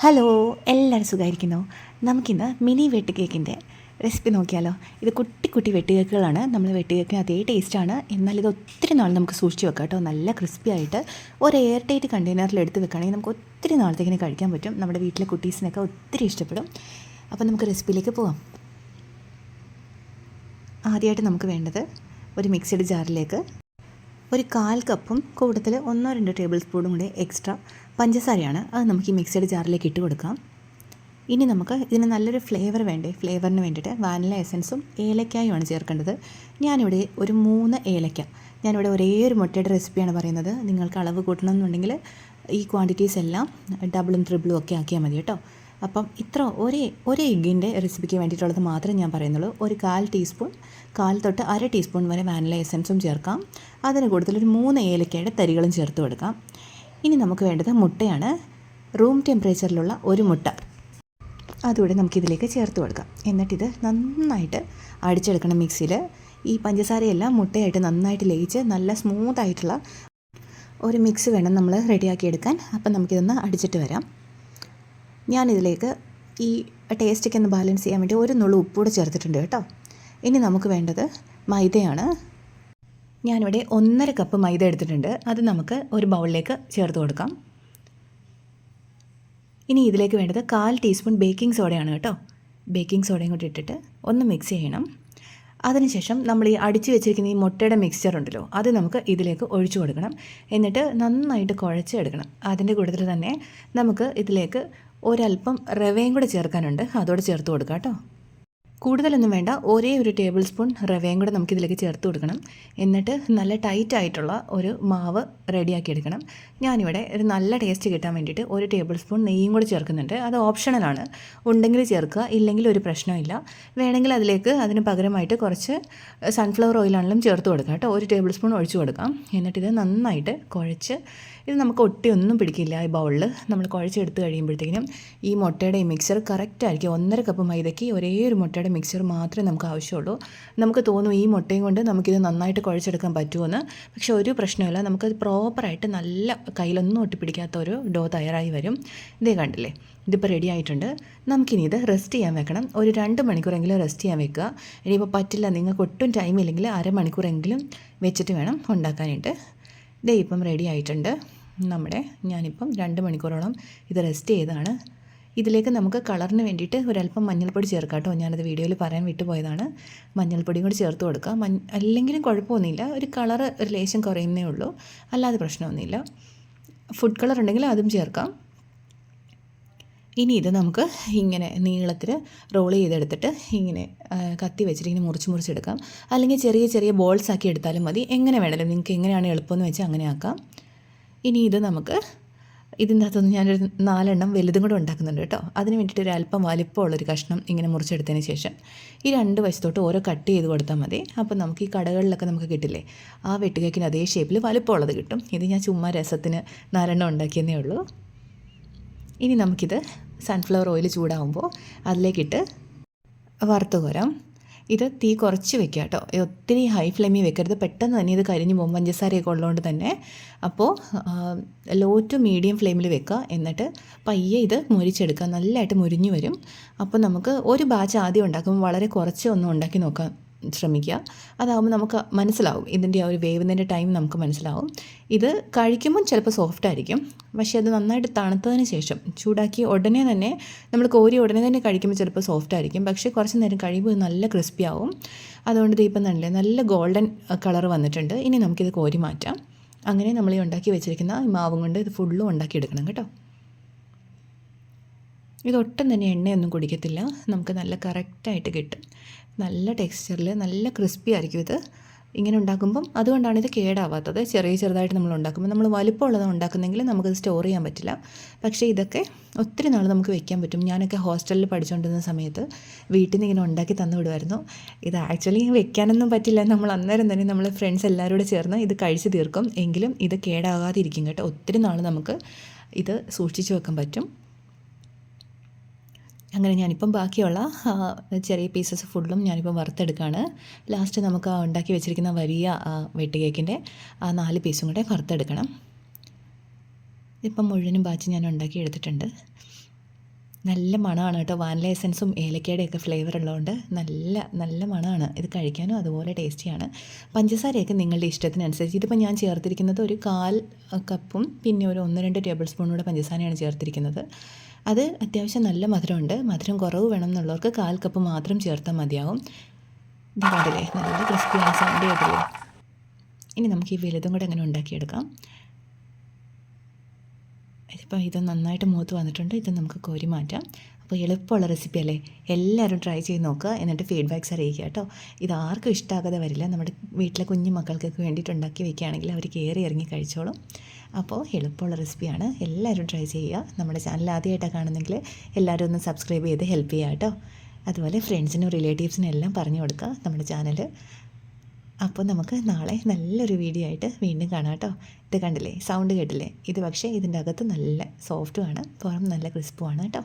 Hello എല്ലാവരും സുഖമായിരിക്കുന്നു നമുക്കിന്ന് മിനി വെട്ട് കേക്കിന്റെ റെസിപ്പി നോക്കിയാലോ. ഇത് കുട്ടി കുട്ടി വെട്ട് കേക്കുകളാണ്. നമ്മൾ വെട്ട് കേക്കിന് അതേ ടേസ്റ്റാണ് എന്നാൽ ഇത് ഒത്തിരി നാൾ നമുക്ക് സൂക്ഷിച്ച് വെക്കാം കേട്ടോ. നല്ല ക്രിസ്പി ആയിട്ട് ഒരു എയർ ടൈറ്റ് കണ്ടെയ്നറിൽ എടുത്ത് വെക്കുകയാണെങ്കിൽ നമുക്ക് ഒത്തിരി നാളത്തേക്കിനെ കഴിക്കാൻ പറ്റും. നമ്മുടെ വീട്ടിലെ കുട്ടീസിനൊക്കെ ഒത്തിരി ഇഷ്ടപ്പെടും. അപ്പോൾ നമുക്ക് റെസിപ്പിയിലേക്ക് പോവാം. ആദ്യമായിട്ട് നമുക്ക് വേണ്ടത് ഒരു മിക്സഡ് ജാറിലേക്ക് ഒരു കാൽ കപ്പും കൂടുതൽ ഒന്നോ രണ്ടോ ടേബിൾ സ്പൂണും കൂടി എക്സ്ട്രാ പഞ്ചസാരയാണ്. അത് നമുക്ക് ഈ മിക്സഡ് ജാറിലേക്ക് ഇട്ട് കൊടുക്കാം. ഇനി നമുക്ക് ഇതിന് നല്ലൊരു ഫ്ലേവർ വേണ്ടേ? ഫ്ലേവറിന് വേണ്ടിയിട്ട് വാനില എസൻസും ഏലക്കായുമാണ് ചേർക്കേണ്ടത്. ഞാനിവിടെ ഒരു മൂന്ന് ഏലക്ക. ഞാനിവിടെ ഒരേ ഒരു മുട്ടയുടെ റെസിപ്പിയാണ് പറയുന്നത്. നിങ്ങൾക്ക് അളവ് കൂട്ടണമെന്നുണ്ടെങ്കിൽ ഈ ക്വാണ്ടിറ്റീസ് എല്ലാം ഡബിളും ത്രിബിളും ഒക്കെ ആക്കിയാൽ മതി കേട്ടോ. അപ്പം ഇത്ര ഒരേ ഒരേ എഗ്ഗിന്റെ റെസിപ്പിക്ക് വേണ്ടിയിട്ടുള്ളത് മാത്രമേ ഞാൻ പറയുന്നുള്ളൂ. ഒരു കാൽ ടീസ്പൂൺ കാൽ തൊട്ട് അര ടീസ്പൂൺ വരെ വാനില എസൻസും ചേർക്കാം. അതിന് കൂടുതൽ ഒരു മൂന്ന് ഏലക്കയുടെ തരികളും ചേർത്ത് കൊടുക്കാം. ഇനി നമുക്ക് വേണ്ടത് മുട്ടയാണ്. റൂം ടെമ്പറേച്ചറിലുള്ള ഒരു മുട്ട. അതുകൂടെ നമുക്കിതിലേക്ക് ചേർത്ത് കൊടുക്കാം. എന്നിട്ടിത് നന്നായിട്ട് അടിച്ചെടുക്കണം മിക്സിയിൽ ഈ പഞ്ചസാരയെല്ലാം മുട്ടയായിട്ട് നന്നായിട്ട് ലയിച്ച് നല്ല സ്മൂത്തായിട്ടുള്ള ഒരു മിക്സ് വേണം നമ്മൾ റെഡിയാക്കി എടുക്കാൻ അപ്പം നമുക്കിതൊന്ന് അടിച്ചിട്ട് വരാം. ഞാനിതിലേക്ക് ഈ ടേസ്റ്റൊക്കെ ഒന്ന് ബാലൻസ് ചെയ്യാൻ വേണ്ടി ഒരു നുള്ളു ഉപ്പൂടെ ചേർത്തിട്ടുണ്ട് കേട്ടോ. ഇനി നമുക്ക് വേണ്ടത് മൈദയാണ്. ഞാനിവിടെ ഒന്നര കപ്പ് മൈദ എടുത്തിട്ടുണ്ട്. അത് നമുക്ക് ഒരു ബൗളിലേക്ക് ചേർത്ത് കൊടുക്കാം. ഇനി ഇതിലേക്ക് വേണ്ടത് കാൽ ടീസ്പൂൺ ബേക്കിംഗ് സോഡയാണ് കേട്ടോ. ബേക്കിംഗ് സോഡയും കൂടി ഇട്ടിട്ട് ഒന്ന് മിക്സ് ചെയ്യണം. അതിനുശേഷം നമ്മൾ ഈ അടിച്ചു വെച്ചിരിക്കുന്ന ഈ മുട്ടയുടെ മിക്സ്ചർ ഉണ്ടല്ലോ അത് നമുക്ക് ഇതിലേക്ക് ഒഴിച്ചു കൊടുക്കണം. എന്നിട്ട് നന്നായിട്ട് കുഴച്ചെടുക്കണം. അതിന്റെ കൂട്ടത്തിൽ തന്നെ നമുക്ക് ഇതിലേക്ക് ഒരല്പം റവയും കൂടെ ചേർക്കാനുണ്ട്. അതോടെ ചേർത്ത് കൊടുക്കാം കേട്ടോ. കൂടുതലൊന്നും വേണ്ട. ഒരേ ഒരു ടേബിൾ സ്പൂൺ റവയും കൂടെ നമുക്കിതിലേക്ക് ചേർത്ത് കൊടുക്കണം. എന്നിട്ട് നല്ല ടൈറ്റ് ആയിട്ടുള്ള ഒരു മാവ് റെഡിയാക്കി എടുക്കണം. ഞാനിവിടെ ഒരു നല്ല ടേസ്റ്റ് കിട്ടാൻ വേണ്ടിയിട്ട് ഒരു ടേബിൾ സ്പൂൺ നെയ്യും കൂടെ ചേർക്കുന്നുണ്ട്. അത് ഓപ്ഷണലാണ് ഉണ്ടെങ്കിൽ ചേർക്കുക ഇല്ലെങ്കിൽ ഒരു പ്രശ്നമില്ല വേണമെങ്കിൽ അതിലേക്ക് അതിന് പകരമായിട്ട് കുറച്ച് സൺഫ്ലവർ ഓയിലാണെങ്കിലും ചേർത്ത് കൊടുക്കാം കേട്ടോ. ഒരു ടേബിൾ സ്പൂൺ ഒഴിച്ചു കൊടുക്കാം. എന്നിട്ടിത് നന്നായിട്ട് കുഴച്ച് ഇത് നമുക്ക് ഒട്ടിയൊന്നും പിടിക്കില്ല ഈ ബൗളിൽ നമ്മൾ കുഴച്ചെടുത്ത് കഴിയുമ്പോഴത്തേക്കിനും ഈ മുട്ടയുടെ ഈ മിക്സർ കറക്റ്റ് ആയിരിക്കും. ഒന്നര കപ്പ് മൈദയ്ക്ക് ഒരേ ഒരു മുട്ടയുടെ മിക്സർ മാത്രമേ നമുക്ക് ആവശ്യമുള്ളൂ. നമുക്ക് തോന്നും ഈ മുട്ടയും കൊണ്ട് നമുക്കിത് നന്നായിട്ട് കുഴച്ചെടുക്കാൻ പറ്റുമെന്ന് പക്ഷേ ഒരു പ്രശ്നമില്ല നമുക്കത് പ്രോപ്പറായിട്ട് നല്ല കയ്യിലൊന്നും ഒട്ടിപ്പിടിക്കാത്ത ഒരു ഡോ തയ്യാറായി വരും. ഇതേ കണ്ടില്ലേ? ഇതിപ്പോൾ റെഡി ആയിട്ടുണ്ട്. നമുക്കിനി ഇത് റെസ്റ്റ് ചെയ്യാൻ വെക്കണം. ഒരു രണ്ട് മണിക്കൂറെങ്കിലും റെസ്റ്റ് ചെയ്യാൻ വെക്കുക. ഇനിയിപ്പോൾ പറ്റില്ല. നിങ്ങൾക്ക് ഒട്ടും ടൈം ഇല്ലെങ്കിൽ അരമണിക്കൂറെങ്കിലും വെച്ചിട്ട് വേണം ഉണ്ടാക്കാനായിട്ട്. ഇതേ ഇപ്പം റെഡി ആയിട്ടുണ്ട്. നമ്മുടെ ഞാനിപ്പം രണ്ട് മണിക്കൂറോളം ഇത് റെസ്റ്റ് ചെയ്താണ്. ഇതിലേക്ക് നമുക്ക് കളറിന് വേണ്ടിയിട്ട് ഒരല്പം മഞ്ഞൾപ്പൊടി ചേർക്കാം കേട്ടോ. ഞാനത് വീഡിയോയിൽ പറയാൻ വിട്ടുപോയതാണ്. മഞ്ഞൾപ്പൊടിയും കൂടി ചേർത്ത് കൊടുക്കുക മഞ്ഞ അല്ലെങ്കിലും കുഴപ്പമൊന്നുമില്ല. ഒരു കളറ് ഒരു ലേശം കുറയുന്നേ ഉള്ളൂ. അല്ലാതെ പ്രശ്നമൊന്നുമില്ല. ഫുഡ് കളർ ഉണ്ടെങ്കിൽ അതും ചേർക്കാം. ഇനി ഇത് നമുക്ക് ഇങ്ങനെ നീളത്തിൽ റോൾ ചെയ്തെടുത്തിട്ട് ഇങ്ങനെ കത്തി വെച്ചിട്ട് ഇങ്ങനെ മുറിച്ച് മുറിച്ചെടുക്കാം അല്ലെങ്കിൽ ചെറിയ ചെറിയ ബോൾസ് ആക്കി എടുത്താലും മതി. എങ്ങനെ വേണമെങ്കിലും നിങ്ങൾക്ക് എങ്ങനെയാണ് എളുപ്പമെന്ന് വെച്ചാൽ അങ്ങനെ ആക്കാം. ഇനി ഇത് നമുക്ക് ഇതിന്റെ അകത്തുനിന്ന് ഞാനൊരു നാലെണ്ണം വലുതും കൂടെ ഉണ്ടാക്കുന്നുണ്ട് കേട്ടോ. അതിന് വേണ്ടിയിട്ട് ഒരു അല്പം വലിപ്പമുള്ളൊരു കഷ്ണം ഇങ്ങനെ മുറിച്ചെടുത്തതിന് ശേഷം ഈ രണ്ട് വശത്തോട്ട് ഓരോ കട്ട് ചെയ്ത് കൊടുത്താൽ മതി. അപ്പോൾ നമുക്ക് ഈ കടകളിലൊക്കെ നമുക്ക് കിട്ടില്ലേ? ആ വെട്ടുകേക്കിന് അതേ ഷേപ്പിൽ വലിപ്പമുള്ളത് കിട്ടും. ഇത് ഞാൻ ചുമ്മാ രസത്തിന് നാലെണ്ണം ഉണ്ടാക്കിയെന്നേ ഉള്ളൂ. ഇനി നമുക്കിത് സൺഫ്ലവർ ഓയിൽ ചൂടാകുമ്പോൾ അതിലേക്കിട്ട് വറുത്ത് കോരാം. ഇത് തീ കുറച്ച് വെക്കുക കേട്ടോ. ഒത്തിരി ഹൈ ഫ്ലെയിമിൽ വെക്കരുത്. പെട്ടെന്ന് തന്നെ ഇത് കരിഞ്ഞു പോകും. പഞ്ചസാരയൊക്കെ ഉള്ളതുകൊണ്ട് തന്നെ. അപ്പോൾ ലോ ടു മീഡിയം ഫ്ലെയിമിൽ വെക്കുക. എന്നിട്ട് പയ്യെ ഇത് മുരിച്ചെടുക്കുക. നല്ലതായിട്ട് മുരിഞ്ഞു വരും. അപ്പോൾ നമുക്ക് ഒരു ബാച്ച് ആദ്യം ഉണ്ടാക്കുമ്പോൾ വളരെ കുറച്ച് ഒന്നും ഉണ്ടാക്കി നോക്കാം. ശ്രമിക്കുക. അതാകുമ്പോൾ നമുക്ക് മനസ്സിലാവും. ഇതിന്റെ ആ ഒരു വേവുന്നതിന്റെ ടൈം നമുക്ക് മനസ്സിലാവും. ഇത് കഴിക്കുമ്പോൾ ചിലപ്പോൾ സോഫ്റ്റ് ആയിരിക്കും. പക്ഷേ അത് നന്നായിട്ട് തണുത്തതിന് ശേഷം ചൂടാക്കി ഉടനെ തന്നെ നമ്മൾ കോരി ഉടനെ തന്നെ കഴിക്കുമ്പോൾ ചിലപ്പോൾ സോഫ്റ്റ് ആയിരിക്കും. പക്ഷേ കുറച്ച് നേരം കഴിയുമ്പോൾ നല്ല ക്രിസ്പി ആവും. അതുകൊണ്ട് ദീപം തന്നെ നല്ല ഗോൾഡൻ കളർ വന്നിട്ടുണ്ട്. ഇനി നമുക്കിത് കോരി മാറ്റാം. അങ്ങനെ നമ്മൾ ഈ ഉണ്ടാക്കി വെച്ചിരിക്കുന്ന ഈ മാവും കൊണ്ട് ഇത് ഫുള്ളും ഉണ്ടാക്കിയെടുക്കണം കേട്ടോ. ഇതൊട്ടും തന്നെ എണ്ണയൊന്നും കുടിക്കത്തില്ല. നമുക്ക് നല്ല കറക്റ്റായിട്ട് കിട്ടും. നല്ല ടെക്സ്ചറിൽ നല്ല ക്രിസ്പി ആയിരിക്കും ഇത്. ഇങ്ങനെ ഉണ്ടാക്കുമ്പം അതുകൊണ്ടാണ് ഇത് കേടാവാത്തത്. ചെറിയ ചെറുതായിട്ട് നമ്മൾ ഉണ്ടാക്കുമ്പോൾ നമ്മൾ വലുപ്പമുള്ളത് ഉണ്ടാക്കുന്നെങ്കിൽ നമുക്കത് സ്റ്റോർ ചെയ്യാൻ പറ്റില്ല. പക്ഷേ ഇതൊക്കെ ഒത്തിരി നാൾ നമുക്ക് വെക്കാൻ പറ്റും. ഞാനൊക്കെ ഹോസ്റ്റലിൽ പഠിച്ചുകൊണ്ടിരുന്ന സമയത്ത് വീട്ടിൽ നിന്ന് ഇങ്ങനെ ഉണ്ടാക്കി തന്നു വിടുമായിരുന്നു. ഇത് ആക്ച്വലി വെക്കാനൊന്നും പറ്റില്ല. നമ്മൾ അന്നേരം തന്നെ നമ്മൾ ഫ്രണ്ട്സ് എല്ലാവരും കൂടെ ചേർന്ന് ഇത് കഴിച്ച് തീർക്കും. എങ്കിലും ഇത് കേടാകാതിരിക്കും കേട്ടോ. ഒത്തിരി നാൾ നമുക്ക് ഇത് സൂക്ഷിച്ചു വെക്കാൻ പറ്റും. അങ്ങനെ ഞാനിപ്പം ബാക്കിയുള്ള ചെറിയ പീസസ് ഫുള്ളും ഞാനിപ്പം വറുത്തെടുക്കുകയാണ് ലാസ്റ്റ് നമുക്ക് ഉണ്ടാക്കി വെച്ചിരിക്കുന്ന വലിയ വെട്ട് കേക്കിന്റെ ആ നാല് പീസും കൂടെ വറുത്തെടുക്കണം. ഇപ്പം മുഴുവനും ബാച്ച് ഞാൻ ഉണ്ടാക്കി എടുത്തിട്ടുണ്ട്. നല്ല മണമാണ് കേട്ടോ. വാനില എസൻസും ഏലക്കയുടെയൊക്കെ ഫ്ലേവർ ഉള്ളതുകൊണ്ട് നല്ല നല്ല മണമാണ്. ഇത് കഴിക്കാനും അതുപോലെ ടേസ്റ്റിയാണ് പഞ്ചസാരയൊക്കെ നിങ്ങളുടെ ഇഷ്ടത്തിനനുസരിച്ച്. ഇതിപ്പോൾ ഞാൻ ചേർത്തിരിക്കുന്നത് ഒരു കാൽ കപ്പും പിന്നെ ഒരു ഒന്ന് രണ്ട് ടേബിൾ സ്പൂണും കൂടെ പഞ്ചസാരയാണ് ചേർത്തിരിക്കുന്നത്. അത് അത്യാവശ്യം നല്ല മധുരമുണ്ട്. മധുരം കുറവ് വേണം എന്നുള്ളവർക്ക് കാൽ കപ്പ് മാത്രം ചേർത്താൽ മതിയാവും. കണ്ടില്ലേ? നല്ല ക്രിസ്പി സൗണ്ട് ഇടയിൽ ഇനി നമുക്ക് ഈ വലുതും കൂടെ അങ്ങനെ ഉണ്ടാക്കിയെടുക്കാം. ഇതിപ്പോൾ ഇത് നന്നായിട്ട് മൂത്ത് വന്നിട്ടുണ്ട്. ഇത് നമുക്ക് കോരി മാറ്റാം. അപ്പോൾ എളുപ്പമുള്ള റെസിപ്പി അല്ലേ? എല്ലാവരും ട്രൈ ചെയ്ത് നോക്കുക. എന്നിട്ട് ഫീഡ്ബാക്ക്സ് അറിയിക്കുക കേട്ടോ. ഇത് ആർക്കും ഇഷ്ടമാകാതെ വരില്ല. നമ്മുടെ വീട്ടിലെ കുഞ്ഞു മക്കൾക്കൊക്കെ വേണ്ടിയിട്ട് ഉണ്ടാക്കി വെക്കുകയാണെങ്കിൽ അവർ കയറി ഇറങ്ങി കഴിച്ചോളും. അപ്പോൾ എളുപ്പമുള്ള റെസിപ്പിയാണ് എല്ലാവരും ട്രൈ ചെയ്യുക. നമ്മുടെ ചാനൽ ആദ്യമായിട്ടാണ് കാണുന്നെങ്കിൽ എല്ലാവരും ഒന്ന് സബ്സ്ക്രൈബ് ചെയ്ത് ഹെൽപ്പ് ചെയ്യുക കേട്ടോ. അതുപോലെ ഫ്രണ്ട്സിനും റിലേറ്റീവ്സിനും എല്ലാം പറഞ്ഞു കൊടുക്കുക നമ്മുടെ ചാനൽ അപ്പോൾ നമുക്ക് നാളെ നല്ലൊരു വീഡിയോ ആയിട്ട് വീണ്ടും കാണാം കേട്ടോ. ഇത് കണ്ടില്ലേ? സൗണ്ട് കേട്ടില്ലേ? ഇത് പക്ഷേ ഇതിന്റെ അകത്ത് നല്ല സോഫ്റ്റുമാണ് പുറം നല്ല ക്രിസ്പുമാണ് കേട്ടോ.